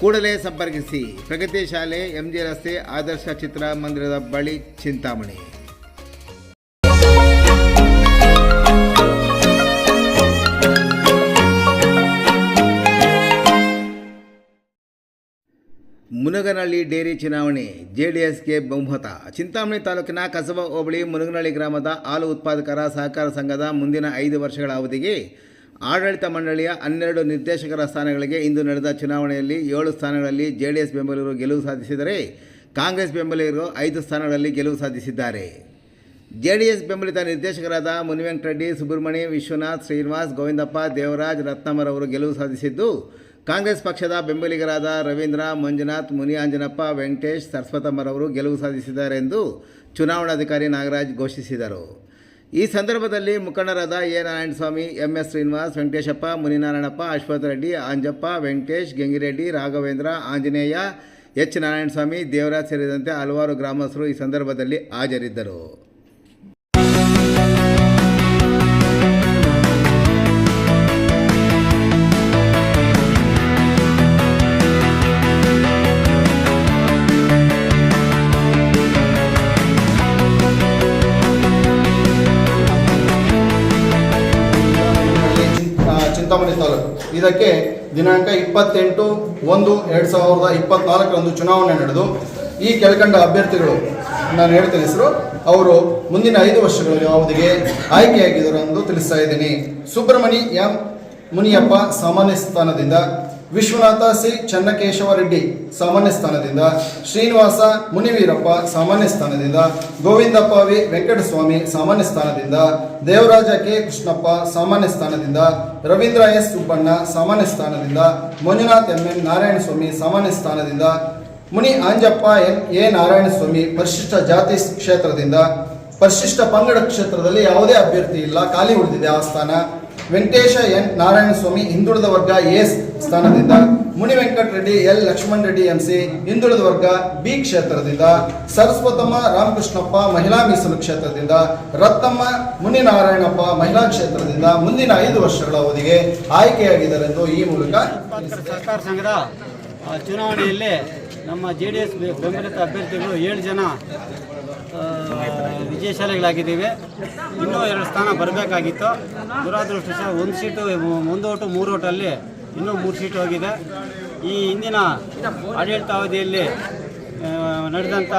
ಕೂಡಲೇ ಸಂಪರ್ಕಿಸಿ. ಪ್ರಗತಿ ಶಾಲೆ, ಎಂಜಿ ರಸ್ತೆ, ಆದರ್ಶ ಚಿತ್ರಮಂದಿರದ ಬಳಿ ಚಿಂತಾಮಣಿ. ಮುನಗನಹಳ್ಳಿ ಡೇರಿ ಚುನಾವಣೆ, ಜೆಡಿಎಸ್ಗೆ ಬಹುಮತ. ಚಿಂತಾಮಣಿ ತಾಲೂಕಿನ ಕಸಬಾ ಹೋಬಳಿ ಮುನಗನಹಳ್ಳಿ ಗ್ರಾಮದ ಹಾಲು ಉತ್ಪಾದಕರ ಸಹಕಾರ ಸಂಘದ ಮುಂದಿನ ಐದು ವರ್ಷಗಳ ಅವಧಿಗೆ ಆಡಳಿತ ಮಂಡಳಿಯ ಹನ್ನೆರಡು ನಿರ್ದೇಶಕರ ಸ್ಥಾನಗಳಿಗೆ ಇಂದು ನಡೆದ ಚುನಾವಣೆಯಲ್ಲಿ ಏಳು ಸ್ಥಾನಗಳಲ್ಲಿ ಜೆಡಿಎಸ್ ಬೆಂಬಲಿಗರು ಗೆಲುವು ಸಾಧಿಸಿದರೆ ಕಾಂಗ್ರೆಸ್ ಬೆಂಬಲಿಗರು ಐದು ಸ್ಥಾನಗಳಲ್ಲಿ ಗೆಲುವು ಸಾಧಿಸಿದ್ದಾರೆ. ಜೆಡಿಎಸ್ ಬೆಂಬಲಿತ ನಿರ್ದೇಶಕರಾದ ಮುನಿವೆಂಕಟರೆಡ್ಡಿ ಸುಬ್ರಹ್ಮಣ್ಯ ವಿಶ್ವನಾಥ್, ಶ್ರೀನಿವಾಸ್, ಗೋವಿಂದಪ್ಪ, ದೇವರಾಜ್ ರತ್ನಮರವರು ಗೆಲುವು ಸಾಧಿಸಿದ್ದು, ಕಾಂಗ್ರೆಸ್ ಪಕ್ಷದ ಬೆಂಬಲಿಗರಾದ ರವೀಂದ್ರ, ಮಂಜುನಾಥ್, ಮುನಿಯಾಂಜನಪ್ಪ, ವೆಂಕಟೇಶ್ ಸರಸ್ವತಮ್ಮರವರು ಗೆಲುವು ಸಾಧಿಸಿದ್ದಾರೆ ಎಂದು ಚುನಾವಣಾಧಿಕಾರಿ ನಾಗರಾಜ್ ಘೋಷಿಸಿದರು. ಈ ಸಂದರ್ಭದಲ್ಲಿ ಮುಖಂಡರಾದ A. Narayanaswamy, M. S. Srinivas, Venkateshappa, Muninarayanappa, Ashwath Reddy, Anjappa, Venkatesh, Gengireddy, Raghavendra, Anjaneya, H. Narayanaswamy, Devaraj ಸೇರಿದಂತೆ ಹಲವಾರು ಗ್ರಾಮಸ್ಥರು ಈ ಸಂದರ್ಭದಲ್ಲಿ ಹಾಜರಿದ್ದರು. ತಾಲೂಕು ಇದಕ್ಕೆ ದಿನಾಂಕ ಇಪ್ಪತ್ತೆಂಟು ಒಂದು ಎರಡು ಸಾವಿರದ ಇಪ್ಪತ್ನಾಲ್ಕರಂದು ಚುನಾವಣೆ ನಡೆದು, ಈ ಕೆಳಕಂಡ ಅಭ್ಯರ್ಥಿಗಳು, ನಾನು ಹೇಳ್ತೇನೆ ಹೆಸರು, ಅವರು ಮುಂದಿನ ಐದು ವರ್ಷಗಳ ಅವಧಿಗೆ ಆಯ್ಕೆಯಾಗಿದ್ದರು ಎಂದು ತಿಳಿಸ್ತಾ ಇದ್ದೀನಿ. ಸುಬ್ರಹ್ಮಣಿ ಎಂ ಮುನಿಯಪ್ಪ ಸಾಮಾನ್ಯ ಸ್ಥಾನದಿಂದ ವಿಶ್ವನಾಥ ಸಿ ಚನ್ನಕೇಶವ ರೆಡ್ಡಿ ಸಾಮಾನ್ಯ ಸ್ಥಾನದಿಂದ, ಶ್ರೀನಿವಾಸ ಮುನಿವೀರಪ್ಪ ಸಾಮಾನ್ಯ ಸ್ಥಾನದಿಂದ, ಗೋವಿಂದಪ್ಪ ವಿ ವೆಂಕಟಸ್ವಾಮಿ ಸಾಮಾನ್ಯ ಸ್ಥಾನದಿಂದ, ದೇವರಾಜ ಕೆ ಕೃಷ್ಣಪ್ಪ ಸಾಮಾನ್ಯ ಸ್ಥಾನದಿಂದ, ರವೀಂದ್ರ ಎಸ್ ಸುಬ್ಬಣ್ಣ ಸಾಮಾನ್ಯ ಸ್ಥಾನದಿಂದ, ಮಂಜುನಾಥ್ ಎಂ ಎನ್ ನಾರಾಯಣಸ್ವಾಮಿ ಸಾಮಾನ್ಯ ಸ್ಥಾನದಿಂದ, ಮುನಿ ಆಂಜಪ್ಪ ಎನ್ ಎ ನಾರಾಯಣಸ್ವಾಮಿ ಪರಿಶಿಷ್ಟ ಜಾತಿ ಕ್ಷೇತ್ರದಿಂದ ಪರಿಶಿಷ್ಟ ಪಂಗಡ ಕ್ಷೇತ್ರದಲ್ಲಿ ಯಾವುದೇ ಅಭ್ಯರ್ಥಿ ಇಲ್ಲ. ಖಾಲಿ ಉಳಿದಿದೆ ಆ ಸ್ಥಾನ. ವೆಂಕಟೇಶ ಎನ್. ನಾರಾಯಣಸ್ವಾಮಿ, ಹಿಂದುಳಿದ ವರ್ಗ ಎ ಸ್ಥಾನದಿಂದ. ಮುನಿ ವೆಂಕಟರೆಡ್ಡಿ ಎಲ್. ಲಕ್ಷ್ಮಣ್ ರೆಡ್ಡಿ ಎಂಸಿ ಹಿಂದುಳಿದ ವರ್ಗ ಬಿ ಕ್ಷೇತ್ರದಿಂದ. ಸರಸ್ವತಮ್ಮ, ರಾಮಕೃಷ್ಣಪ್ಪ, ಮಹಿಳಾ ಮೀಸಲು ಕ್ಷೇತ್ರದಿಂದ. ರತ್ನಮ್ಮ ಮುನಿನಾರಾಯಣಪ್ಪ ಮಹಿಳಾ ಕ್ಷೇತ್ರದಿಂದ. ಮುಂದಿನ ಐದು ವರ್ಷಗಳ ಅವಧಿಗೆ ಆಯ್ಕೆಯಾಗಿದ್ದಾರೆಂದು ಈ ಮೂಲಕ ಚುನಾವಣೆಯಲ್ಲಿ ನಮ್ಮ ಜೆ ಡಿ ಎಸ್ ಬೆಂಬಲಿತ ಅಭ್ಯರ್ಥಿಗಳು ಏಳು ಜನ ವಿಜಯಶಾಲೆಗಳಾಗಿದ್ದೀವಿ ಇನ್ನೂ ಎರಡು ಸ್ಥಾನ ಬರಬೇಕಾಗಿತ್ತು. ದುರಾದೃಷ್ಟ ಒಂದು ಸೀಟು ಒಂದು ಓಟು ಮೂರು ಓಟಲ್ಲಿ ಇನ್ನೂ ಮೂರು ಸೀಟು ಹೋಗಿದೆ. ಈ ಹಿಂದಿನ ಆಡಳಿತಾವಧಿಯಲ್ಲಿ ನಡೆದಂಥ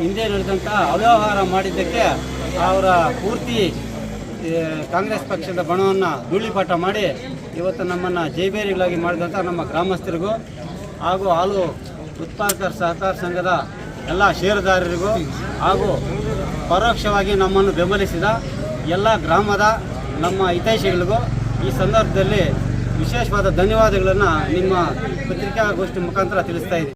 ಹಿಂದೆ ನಡೆದಂಥ ಅವ್ಯವಹಾರ ಮಾಡಿದ್ದಕ್ಕೆ ಅವರ ಪೂರ್ತಿ ಕಾಂಗ್ರೆಸ್ ಪಕ್ಷದ ಬಣವನ್ನು ಧೂಳಿಪಾಠ ಮಾಡಿ ಇವತ್ತು ನಮ್ಮನ್ನು ಜೈಬೇರಿಗಳಾಗಿ ಮಾಡಿದಂಥ ನಮ್ಮ ಗ್ರಾಮಸ್ಥರಿಗೂ ಹಾಗೂ ಹಾಲು ಉತ್ಪಾದಕರ ಸಹಕಾರ ಸಂಘದ ಎಲ್ಲ ಷೇರುದಾರರಿಗೂ ಹಾಗೂ ಪರೋಕ್ಷವಾಗಿ ನಮ್ಮನ್ನು ಬೆಂಬಲಿಸಿದ ಎಲ್ಲ ಗ್ರಾಮದ ನಮ್ಮ ಹಿತೈಷಿಗಳಿಗೂ ಈ ಸಂದರ್ಭದಲ್ಲಿ ವಿಶೇಷವಾದ ಧನ್ಯವಾದಗಳನ್ನು ನಿಮ್ಮ ಪತ್ರಿಕಾಗೋಷ್ಠಿ ಮುಖಾಂತರ ತಿಳಿಸ್ತಾ